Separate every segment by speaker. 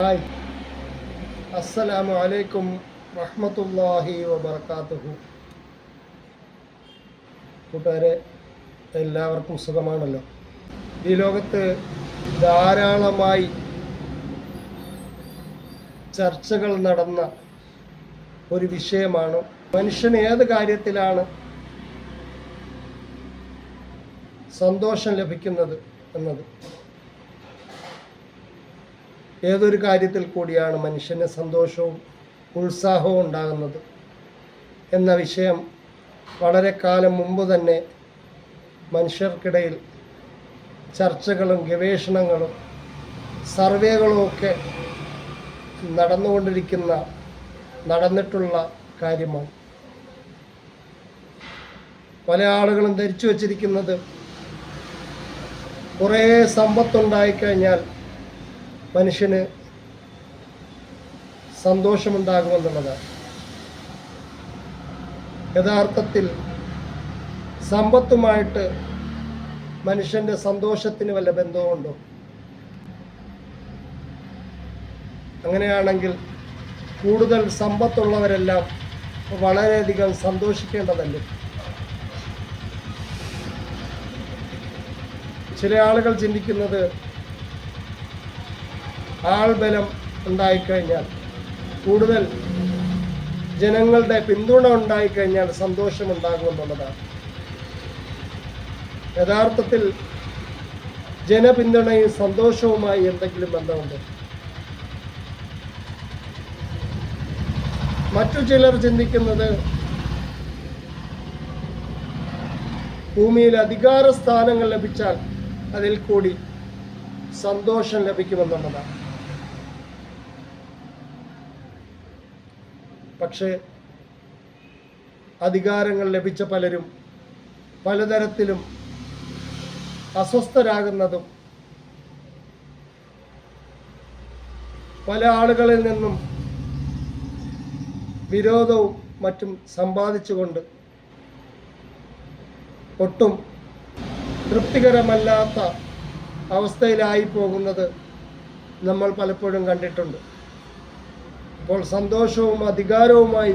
Speaker 1: Hi. അസ്സലാമു അലൈക്കും റഹ്മത്തുള്ളാഹി വബർക്കാത്തുഹു കൂട്ടുകാരെ എല്ലാവർക്കും സുഖമാണല്ലോ. ഈ ലോകത്ത് ധാരാളമായി ചർച്ചകൾ നടന്ന ഒരു വിഷയമാണ് മനുഷ്യൻ ഏത് കാര്യത്തിലാണ് സന്തോഷം ലഭിക്കുന്നത് എന്നത്. ഏതൊരു കാര്യത്തിൽ കൂടിയാണ് മനുഷ്യന് സന്തോഷവും ഉത്സാഹവും ഉണ്ടാകുന്നത് എന്ന വിഷയം വളരെ കാലം മുമ്പ് തന്നെ മനുഷ്യർക്കിടയിൽ ചർച്ചകളും ഗവേഷണങ്ങളും സർവേകളും ഒക്കെ നടന്നുകൊണ്ടിരിക്കുന്ന നടന്നിട്ടുള്ള കാര്യമാണ്. പല ആളുകളും ധരിച്ചു വച്ചിരിക്കുന്നത് കുറേ സമ്പത്തുണ്ടായിക്കഴിഞ്ഞാൽ മനുഷ്യന് സന്തോഷമുണ്ടാകുമെന്നുള്ളതാണ്. യഥാർത്ഥത്തിൽ സമ്പത്തുമായിട്ട് മനുഷ്യന്റെ സന്തോഷത്തിന് വല്ല ബന്ധവുമുണ്ടോ? അങ്ങനെയാണെങ്കിൽ കൂടുതൽ സമ്പത്തുള്ളവരെല്ലാം വളരെയധികം സന്തോഷിക്കേണ്ടതല്ലേ? ചില ആളുകൾ ചിന്തിക്കുന്നത് ആൾബലം ഉണ്ടായിക്കഴിഞ്ഞാൽ കൂടുതൽ ജനങ്ങളുടെ പിന്തുണ ഉണ്ടായിക്കഴിഞ്ഞാൽ സന്തോഷമുണ്ടാകുമെന്നുള്ളതാണ്. യഥാർത്ഥത്തിൽ ജനപിന്തുണയും സന്തോഷവുമായി എന്തെങ്കിലും ബന്ധമുണ്ട്? മറ്റു ചിലർ ചിന്തിക്കുന്നത് ഭൂമിയിൽ അധികാര സ്ഥാനങ്ങൾ ലഭിച്ചാൽ അതിൽ കൂടി സന്തോഷം ലഭിക്കുമെന്നുള്ളതാണ്. പക്ഷേ അധികാരങ്ങൾ ലഭിച്ച പലരും പലതരത്തിലും അസ്വസ്ഥരാകുന്നതും പല ആളുകളിൽ നിന്നും വിരോധവും മറ്റും സമ്പാദിച്ചുകൊണ്ട് ഒട്ടും തൃപ്തികരമല്ലാത്ത അവസ്ഥയിലായി പോകുന്നത് നമ്മൾ പലപ്പോഴും കണ്ടിട്ടുണ്ട്. അപ്പോൾ സന്തോഷവും അധികാരവുമായി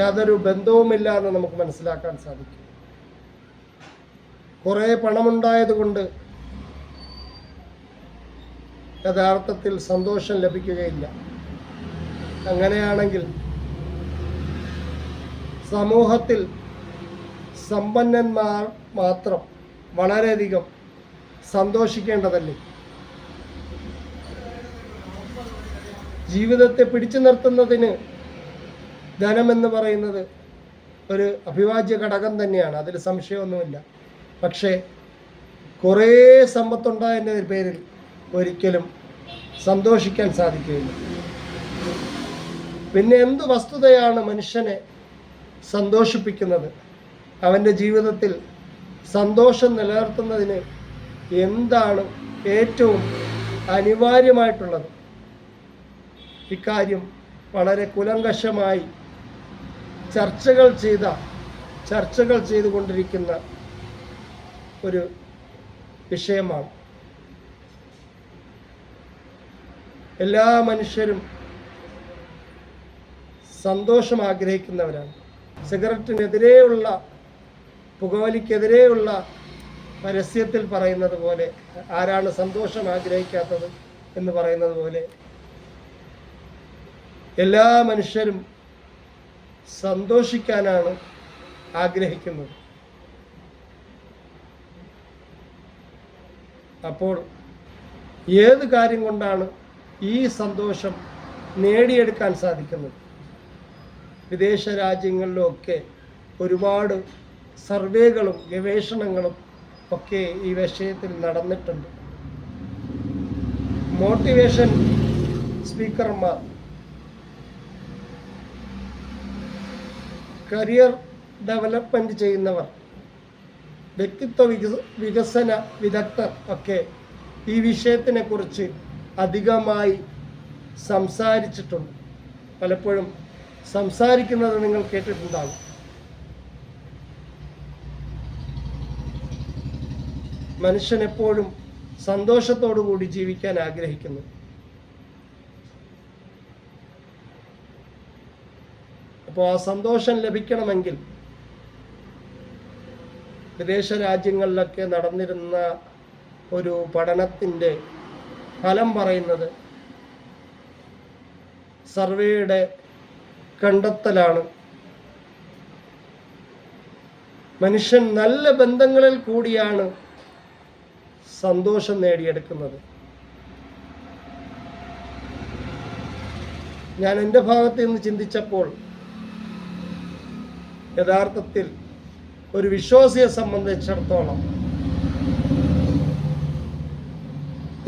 Speaker 1: യാതൊരു ബന്ധവുമില്ല എന്ന് നമുക്ക് മനസ്സിലാക്കാൻ സാധിക്കും. കുറേ പണമുണ്ടായത് കൊണ്ട് യഥാർത്ഥത്തിൽ സന്തോഷം ലഭിക്കുകയില്ല. അങ്ങനെയാണെങ്കിൽ സമൂഹത്തിൽ സമ്പന്നന്മാർ മാത്രം വളരെയധികം സന്തോഷിക്കേണ്ടതല്ലേ? ജീവിതത്തെ പിടിച്ചു നിർത്തുന്നതിന് ധനമെന്ന് പറയുന്നത് ഒരു അഭിവാജ്യ ഘടകം തന്നെയാണ്. അതിൽ സംശയമൊന്നുമില്ല. പക്ഷേ കുറേ സമ്പത്തുണ്ടായതിന്റെ പേരിൽ ഒരിക്കലും സന്തോഷിക്കാൻ സാധിക്കുകയില്ല. പിന്നെ എന്ത് വസ്തുതയാണ് മനുഷ്യനെ സന്തോഷിപ്പിക്കുന്നത്? അവന്റെ ജീവിതത്തിൽ സന്തോഷം നിലനിർത്തുന്നതിന് എന്താണ് ഏറ്റവും അനിവാര്യമായിട്ടുള്ളത്? ഇക്കാര്യം വളരെ കുലങ്കഷമായി ചർച്ചകൾ ചെയ്ത ചർച്ചകൾ ചെയ്തുകൊണ്ടിരിക്കുന്ന ഒരു വിഷയമാണ്. എല്ലാ മനുഷ്യരും സന്തോഷം ആഗ്രഹിക്കുന്നവരാണ്. സിഗരറ്റിനെതിരെയുള്ള പുകവലിക്കെതിരെയുള്ള പരസ്യത്തിൽ പറയുന്നത് പോലെ ആരാണ് സന്തോഷം ആഗ്രഹിക്കാത്തത് എന്ന് പറയുന്നത് പോലെ എല്ലാ മനുഷ്യരും സന്തോഷിക്കാനാണ് ആഗ്രഹിക്കുന്നത്. അപ്പോൾ ഏത് കാര്യം കൊണ്ടാണ് ഈ സന്തോഷം നേടിയെടുക്കാൻ സാധിക്കുന്നത്? വിദേശ രാജ്യങ്ങളിലൊക്കെ ഒരുപാട് സർവേകളും ഗവേഷണങ്ങളും ഒക്കെ ഈ വിഷയത്തിൽ നടന്നിട്ടുണ്ട്. മോട്ടിവേഷൻ സ്പീക്കർമാർ കരിയർ ഡെവലപ്മെന്റ് ചെയ്യുന്നവർ വ്യക്തിത്വ വികസന വിദഗ്ധർ ഒക്കെ ഈ വിഷയത്തിനെ കുറിച്ച് അധികമായി സംസാരിച്ചിട്ടുണ്ട്. പലപ്പോഴും സംസാരിക്കുന്നത് നിങ്ങൾ കേട്ടിട്ടുണ്ടാകും. മനുഷ്യനെപ്പോഴും സന്തോഷത്തോടു കൂടി ജീവിക്കാൻ ആഗ്രഹിക്കുന്നു. അപ്പോൾ സന്തോഷം ലഭിക്കണമെങ്കിൽ വിദേശ രാജ്യങ്ങളിലൊക്കെ നടന്നിരുന്ന ഒരു പഠനത്തിന്റെ ഫലം പറയുന്നത് സർവേയുടെ കണ്ടെത്തലാണ്. മനുഷ്യൻ നല്ല ബന്ധങ്ങളിൽ കൂടിയാണ് സന്തോഷം നേടിയെടുക്കുന്നത്. ഞാൻ എന്റെ ഭാഗത്ത് നിന്ന് ചിന്തിച്ചപ്പോൾ യഥാർത്ഥത്തിൽ ഒരു വിശ്വാസിയെ സംബന്ധിച്ചിടത്തോളം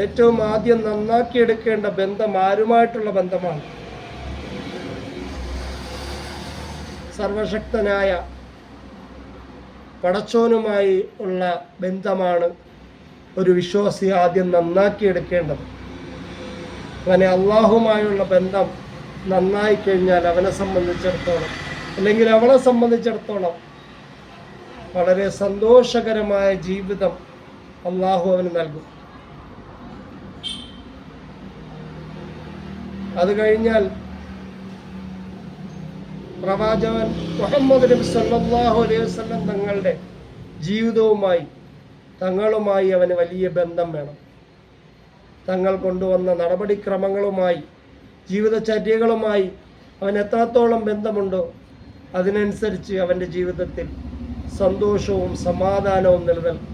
Speaker 1: ഏറ്റവും ആദ്യം നന്നാക്കിയെടുക്കേണ്ട ബന്ധം ആരുമായിട്ടുള്ള ബന്ധമാണ്? സർവശക്തനായ പടച്ചോനുമായി ഉള്ള ബന്ധമാണ് ഒരു വിശ്വാസി ആദ്യം നന്നാക്കിയെടുക്കേണ്ടത്. അവനെ അള്ളാഹുമായുള്ള ബന്ധം നന്നായി കഴിഞ്ഞാൽ അവനെ സംബന്ധിച്ചിടത്തോളം അല്ലെങ്കിൽ അവളെ സംബന്ധിച്ചിടത്തോളം വളരെ സന്തോഷകരമായ ജീവിതം അള്ളാഹു അവന് നൽകും. അത് കഴിഞ്ഞാൽ പ്രവാചകൻ മുഹമ്മദ് നബി സല്ലാഹു അലൈഹി വസല്ലം തങ്ങളുടെ ജീവിതവുമായി തങ്ങളുമായി അവന് വലിയ ബന്ധം വേണം. തങ്ങൾ കൊണ്ടുവന്ന നടപടിക്രമങ്ങളുമായി ജീവിതചര്യകളുമായി അവൻ എത്രത്തോളം ബന്ധമുണ്ടോ അതിനനുസരിച്ച് അവന്റെ ജീവിതത്തിൽ സന്തോഷവും സമാധാനവും നിലനിൽക്കും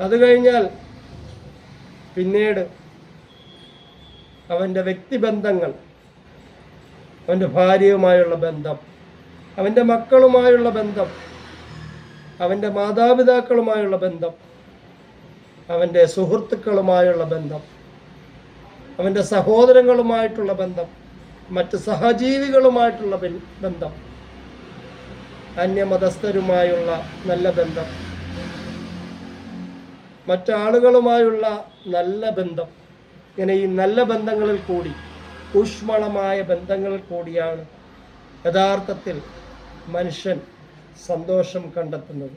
Speaker 1: അത് കഴിഞ്ഞാൽ പിന്നീട് അവന്റെ വ്യക്തിബന്ധങ്ങൾ അവന്റെ ഭാര്യയുമായുള്ള ബന്ധം അവന്റെ മക്കളുമായുള്ള ബന്ധം അവന്റെ മാതാപിതാക്കളുമായുള്ള ബന്ധം അവന്റെ സുഹൃത്തുക്കളുമായുള്ള ബന്ധം അവന്റെ സഹോദരങ്ങളുമായിട്ടുള്ള ബന്ധം മറ്റ് സഹജീവികളുമായിട്ടുള്ള ബന്ധം. അന്യമതസ്ഥരുമായുള്ള നല്ല ബന്ധം. മറ്റാളുകളുമായുള്ള നല്ല ബന്ധം. ഇങ്ങനെ ഈ നല്ല ബന്ധങ്ങളിൽ കൂടി ഊഷ്മളമായ ബന്ധങ്ങളിൽ കൂടിയാണ് യഥാർത്ഥത്തിൽ മനുഷ്യൻ സന്തോഷം കണ്ടെത്തുന്നത്.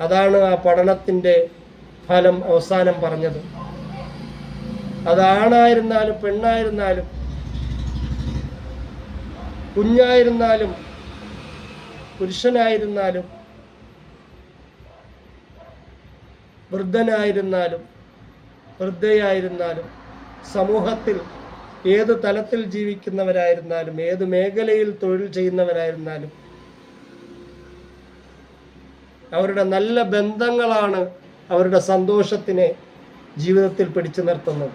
Speaker 1: അതാണ് ആ പഠനത്തിന്റെ ഫലം അവസാനം പറഞ്ഞത്. അതാണായിരുന്നാലും പെണ്ണായിരുന്നാലും കുഞ്ഞായിരുന്നാലും പുരുഷനായിരുന്നാലും വൃദ്ധനായിരുന്നാലും വൃദ്ധയായിരുന്നാലും സമൂഹത്തിൽ ഏത് തലത്തിൽ ജീവിക്കുന്നവരായിരുന്നാലും ഏത് മേഖലയിൽ തൊഴിൽ ചെയ്യുന്നവരായിരുന്നാലും അവരുടെ നല്ല ബന്ധങ്ങളാണ് അവരുടെ സന്തോഷത്തിനെ ജീവിതത്തിൽ പിടിച്ചു നിർത്തുന്നത്.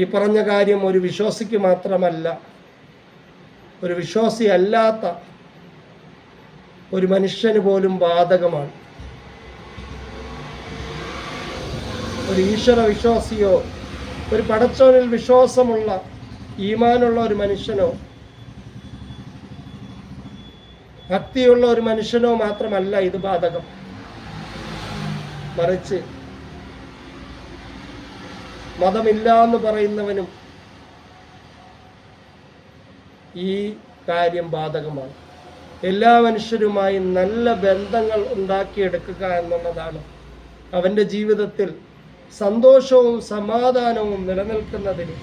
Speaker 1: ഈ പറഞ്ഞ കാര്യം ഒരു വിശ്വാസിക്ക് മാത്രമല്ല ഒരു വിശ്വാസി അല്ലാത്ത ഒരു മനുഷ്യന് പോലും ബാധകമാണ്. ഒരു ഈശ്വര വിശ്വാസിയോ ഒരു പടച്ചോനിൽ വിശ്വാസമുള്ള ഈമാനുള്ള ഒരു മനുഷ്യനോ ഭക്തിയുള്ള ഒരു മനുഷ്യനോ മാത്രമല്ല ഇത് ബാധകം. മറിച്ച് മതമില്ല എന്ന് പറയുന്നവനും ഈ കാര്യം ബാധകമാണ്. എല്ലാ മനുഷ്യരുമായി നല്ല ബന്ധങ്ങൾ ഉണ്ടാക്കിയെടുക്കുക എന്നുള്ളതാണ് അവന്റെ ജീവിതത്തിൽ സന്തോഷവും സമാധാനവും നിലനിൽക്കുന്നതിന്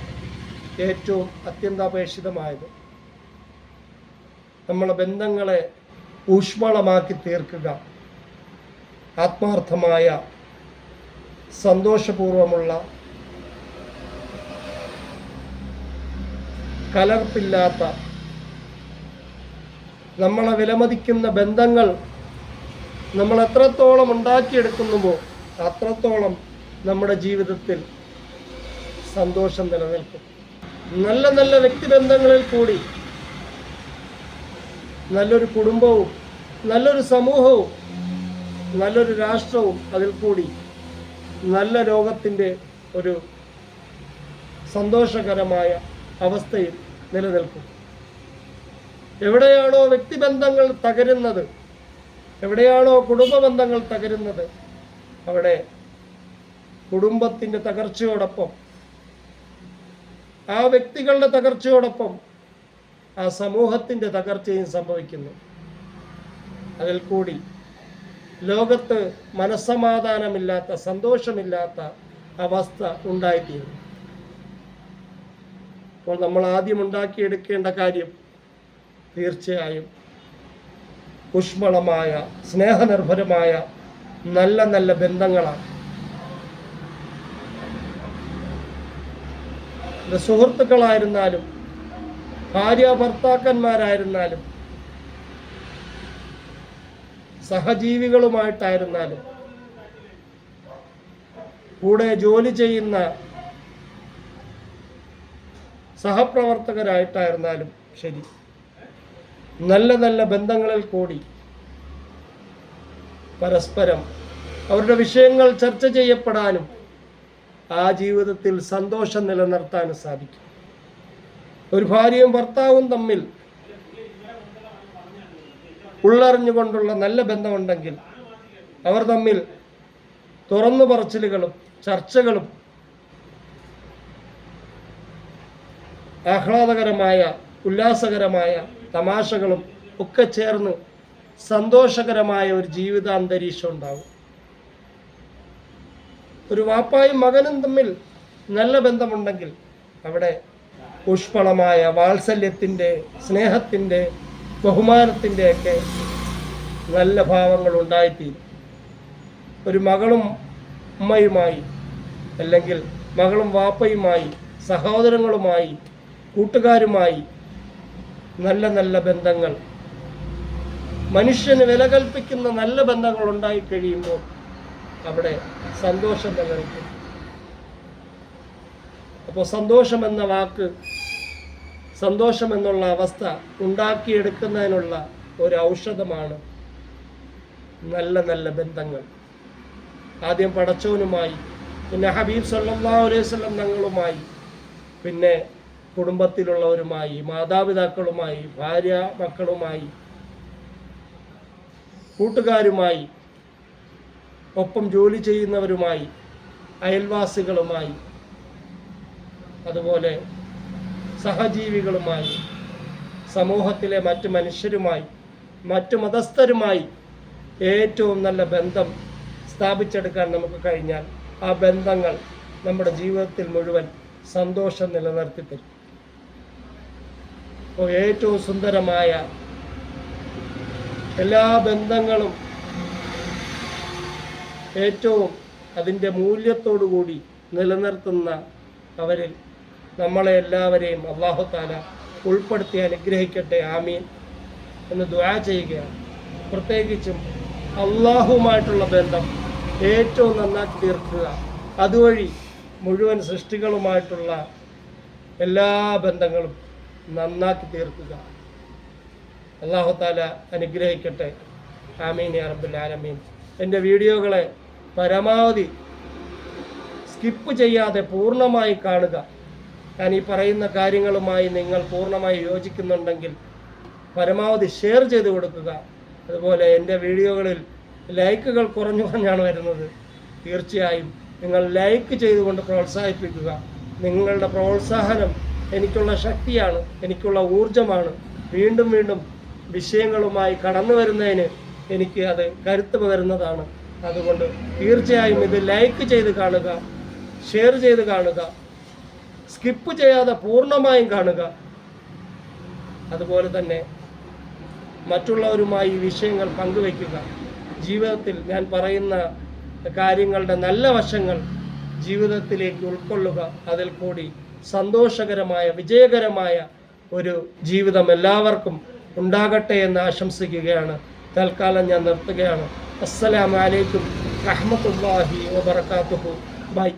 Speaker 1: ഏറ്റവും അത്യന്താപേക്ഷിതമായത്. നമ്മളെ ബന്ധങ്ങളെ ഊഷ്മളമാക്കി തീർക്കുക ആത്മാർത്ഥമായ സന്തോഷപൂർവമുള്ള കലർപ്പില്ലാത്ത നമ്മളെ വിലമതിക്കുന്ന ബന്ധങ്ങൾ നമ്മൾ എത്രത്തോളം ഉണ്ടാക്കിയെടുക്കുന്നുവോ അത്രത്തോളം നമ്മുടെ ജീവിതത്തിൽ സന്തോഷം നിലനിൽക്കും. നല്ല നല്ല വ്യക്തിബന്ധങ്ങളിൽ കൂടി നല്ലൊരു കുടുംബവും നല്ലൊരു സമൂഹവും നല്ലൊരു രാഷ്ട്രവും അതിൽ കൂടി നല്ല ലോകത്തിന്റെ ഒരു സന്തോഷകരമായ അവസ്ഥയിൽ നിലനിൽക്കും. എവിടെയാണോ വ്യക്തിബന്ധങ്ങൾ തകരുന്നത് എവിടെയാണോ കുടുംബ ബന്ധങ്ങൾ തകരുന്നത് അവിടെ കുടുംബത്തിന്റെ തകർച്ചയോടൊപ്പം ആ വ്യക്തികളുടെ തകർച്ചയോടൊപ്പം ആ സമൂഹത്തിന്റെ തകർച്ചയും സംഭവിക്കുന്നു. അതിൽ കൂടി ലോകത്ത് മനസ്സമാധാനമില്ലാത്ത സന്തോഷമില്ലാത്ത അവസ്ഥ ഉണ്ടായിത്തീരുന്നു. അപ്പോൾ നമ്മൾ ആദ്യം ഉണ്ടാക്കിയെടുക്കേണ്ട കാര്യം തീർച്ചയായും ഊഷ്മളമായ സ്നേഹനിർഭരമായ നല്ല നല്ല ബന്ധങ്ങളാണ്. സുഹൃത്തുക്കളായിരുന്നാലും ഭാര്യ ഭർത്താക്കന്മാരായിരുന്നാലും സഹജീവികളുമായിട്ടായിരുന്നാലും കൂടെ ജോലി ചെയ്യുന്ന സഹപ്രവർത്തകരായിട്ടായിരുന്നാലും ശരി. നല്ല നല്ല ബന്ധങ്ങളിൽ കൂടി പരസ്പരം അവരുടെ വിഷയങ്ങൾ ചർച്ച ചെയ്യപ്പെടാനും ആ ജീവിതത്തിൽ സന്തോഷം നിലനിർത്താനും സാധിക്കും. ഒരു ഭാര്യയും ഭർത്താവും തമ്മിൽ ഉള്ളറിഞ്ഞുകൊണ്ടുള്ള നല്ല ബന്ധമുണ്ടെങ്കിൽ അവർ തമ്മിൽ തുറന്നു പറച്ചിലുകളും ചർച്ചകളും ആഹ്ലാദകരമായ ഉല്ലാസകരമായ തമാശകളും ഒക്കെ ചേർന്ന് സന്തോഷകരമായ ഒരു ജീവിതാന്തരീക്ഷം ഉണ്ടാവും. ഒരു വാപ്പായും മകനും തമ്മിൽ നല്ല ബന്ധമുണ്ടെങ്കിൽ അവിടെ പുഷ്പളമായ വാത്സല്യത്തിന്റെ സ്നേഹത്തിന്റെ ബഹുമാനത്തിന്റെയൊക്കെ നല്ല ഭാവങ്ങൾ ഉണ്ടായിത്തീരും. ഒരു മകളും ഉമ്മയുമായി അല്ലെങ്കിൽ മകളും വാപ്പയുമായി സഹോദരങ്ങളുമായി കൂട്ടുകാരുമായി നല്ല നല്ല ബന്ധങ്ങൾ. മനുഷ്യന് വില കൽപ്പിക്കുന്ന നല്ല ബന്ധങ്ങൾ ഉണ്ടായി കഴിയുമ്പോൾ അവിടെ സന്തോഷം നിലനിൽക്കും അപ്പോൾ സന്തോഷം എന്ന വാക്ക് സന്തോഷം എന്നുള്ള അവസ്ഥ ഉണ്ടാക്കിയെടുക്കുന്നതിനുള്ള ഒരു ഔഷധമാണ് നല്ല നല്ല ബന്ധങ്ങൾ. ആദ്യം പടച്ചവനുമായി പിന്നെ ഹബീബ് സല്ലാ അലൈഹി സ്വലം തങ്ങളുമായി പിന്നെ കുടുംബത്തിലുള്ളവരുമായി മാതാപിതാക്കളുമായി ഭാര്യ മക്കളുമായി കൂട്ടുകാരുമായി ഒപ്പം ജോലി ചെയ്യുന്നവരുമായി അയൽവാസികളുമായി അതുപോലെ സഹജീവികളുമായി സമൂഹത്തിലെ മറ്റ് മനുഷ്യരുമായി മറ്റു മതസ്ഥരുമായി ഏറ്റവും നല്ല ബന്ധം സ്ഥാപിച്ചെടുക്കാൻ നമുക്ക് കഴിഞ്ഞാൽ ആ ബന്ധങ്ങൾ നമ്മുടെ ജീവിതത്തിൽ മുഴുവൻ സന്തോഷം നിലനിർത്തി തരും അപ്പോൾ ഏറ്റവും സുന്ദരമായ എല്ലാ ബന്ധങ്ങളും ഏറ്റവും അതിന്റെ മൂല്യത്തോടുകൂടി നിലനിർത്തുന്ന അവരിൽ നമ്മളെ എല്ലാവരെയും അള്ളാഹു താല ഉൾപ്പെടുത്തി അനുഗ്രഹിക്കട്ടെ. ആമീൻ. എന്ന് ദ്വാ ചെയ്യുകയാണ്. പ്രത്യേകിച്ചും അള്ളാഹുമായിട്ടുള്ള ബന്ധം ഏറ്റവും നന്നാക്കി തീർക്കുക. അതുവഴി മുഴുവൻ സൃഷ്ടികളുമായിട്ടുള്ള എല്ലാ ബന്ധങ്ങളും നന്നാക്കി തീർക്കുക. അള്ളാഹു താല അനുഗ്രഹിക്കട്ടെ. ആമീൻ അറബുൽ ആലമീൻ. എന്റെ വീഡിയോകളെ പരമാവധി സ്കിപ്പ് ചെയ്യാതെ പൂർണമായി കാണുക. ഞാൻ ഈ പറയുന്ന കാര്യങ്ങളുമായി നിങ്ങൾ പൂർണമായി യോജിക്കുന്നുണ്ടെങ്കിൽ പരമാവധി ഷെയർ ചെയ്ത് കൊടുക്കുക. അതുപോലെ എന്റെ വീഡിയോകളിൽ ലൈക്കുകൾ കുറഞ്ഞു കുറഞ്ഞാണ് വരുന്നത്. തീർച്ചയായും നിങ്ങൾ ലൈക്ക് ചെയ്തുകൊണ്ട് പ്രോത്സാഹിപ്പിക്കുക. നിങ്ങളുടെ പ്രോത്സാഹനം എനിക്കുള്ള ശക്തിയാണ് എനിക്കുള്ള ഊർജമാണ് വീണ്ടും വീണ്ടും വിഷയങ്ങളുമായി കടന്നു വരുന്നതിന് എനിക്ക് അത് കരുത്ത് പകരുന്നതാണ്. അതുകൊണ്ട് തീർച്ചയായും ഇത് ലൈക്ക് ചെയ്ത് കാണുക ഷെയർ ചെയ്ത് കാണുക സ്കിപ്പ് ചെയ്യാതെ പൂർണമായും കാണുക. അതുപോലെ തന്നെ മറ്റുള്ളവരുമായി ഈ വിഷയങ്ങൾ പങ്കുവയ്ക്കുക. ജീവിതത്തിൽ ഞാൻ പറയുന്ന കാര്യങ്ങളുടെ നല്ല വശങ്ങൾ ജീവിതത്തിലേക്ക് ഉൾക്കൊള്ളുക. അതിൽ കൂടി സന്തോഷകരമായ വിജയകരമായ ഒരു ജീവിതം എല്ലാവർക്കും ഉണ്ടാകട്ടെ എന്ന് ആശംസിക്കുകയാണ്. തൽക്കാലം ഞാൻ നിർത്തുകയാണ്. അസ്സലാമലൈക്കും റഹ്മത്തുല്ലാഹി വബർക്കാത്തുഹു ബൈ.